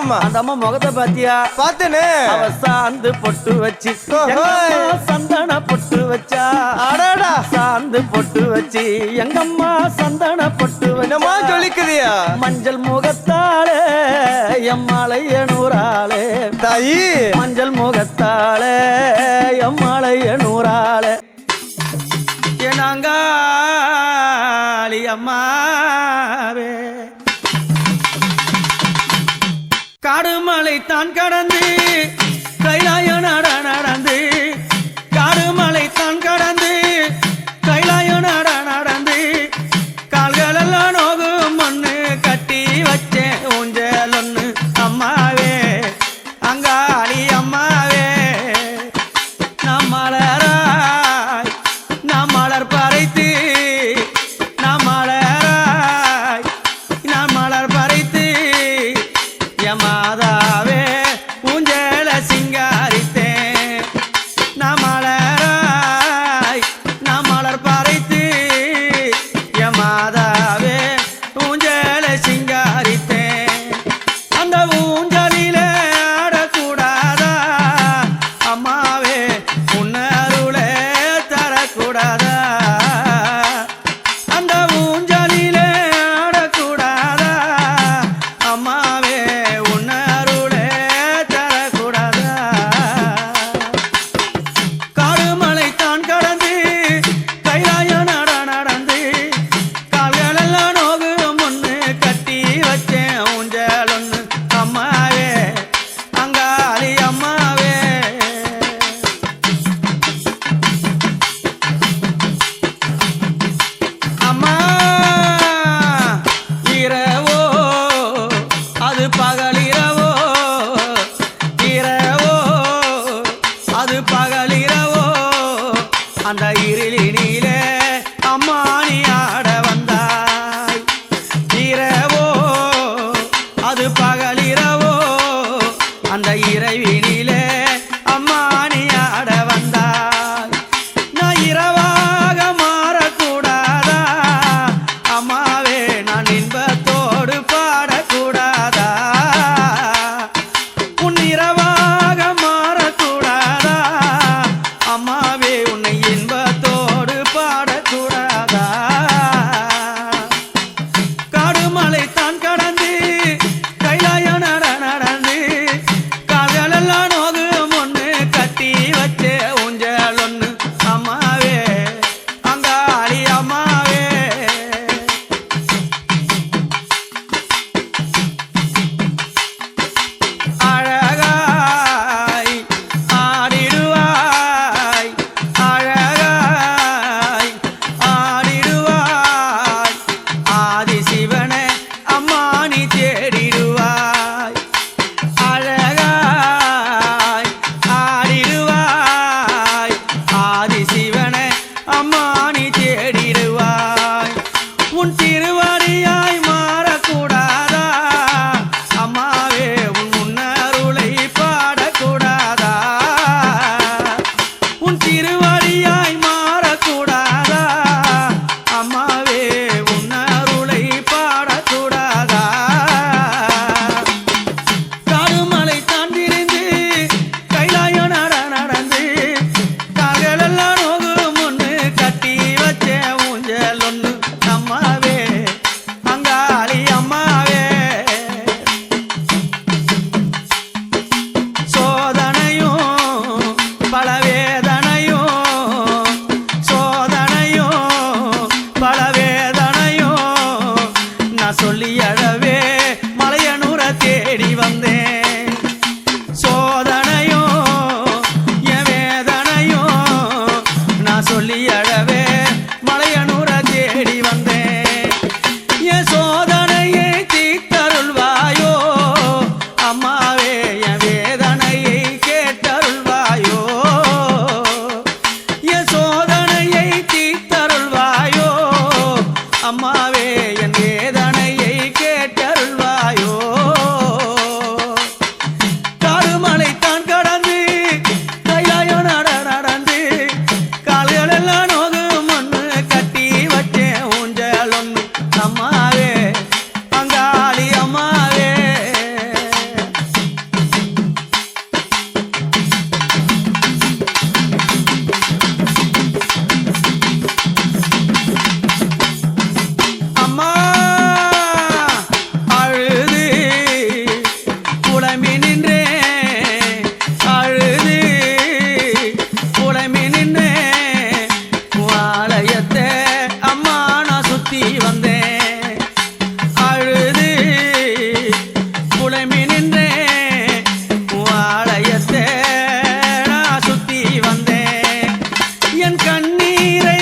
ஆமாமா அந்த அம்மா முகத்தை பாத்தியா? பார்த்தேனே. அவ சாந்து பொட்டு வச்சு அம்மா சந்தன பொட்டு வச்சா? அடாடா. சாந்து பொட்டு வச்சு எங்கம்மா சந்தன பொட்டு என்னமா வச்சா சொல்லிக்குதியா மஞ்சள் முகத்தாளே எம்மாளைய நூறாளே தாயி. மஞ்சள் முகத்தாளே எம்மாளைய நூறாளே என்னாங்காளி தான் கடந்து கைலாய நட நடந்து காடுமலை தான் கடந்து கைலாய நட நடந்து கால்களெல்லாம் நோகும் மண்ணு கட்டி வச்சேன் ஊஞ்சல் ஒண்ணு அம்மாவே அங்காளி அம்மாவே. நம்மளரா பகலிரவோ அந்த இறைவி আমার மதியழவே மலையனூர தேடி வந்தேன். கண்ணீரை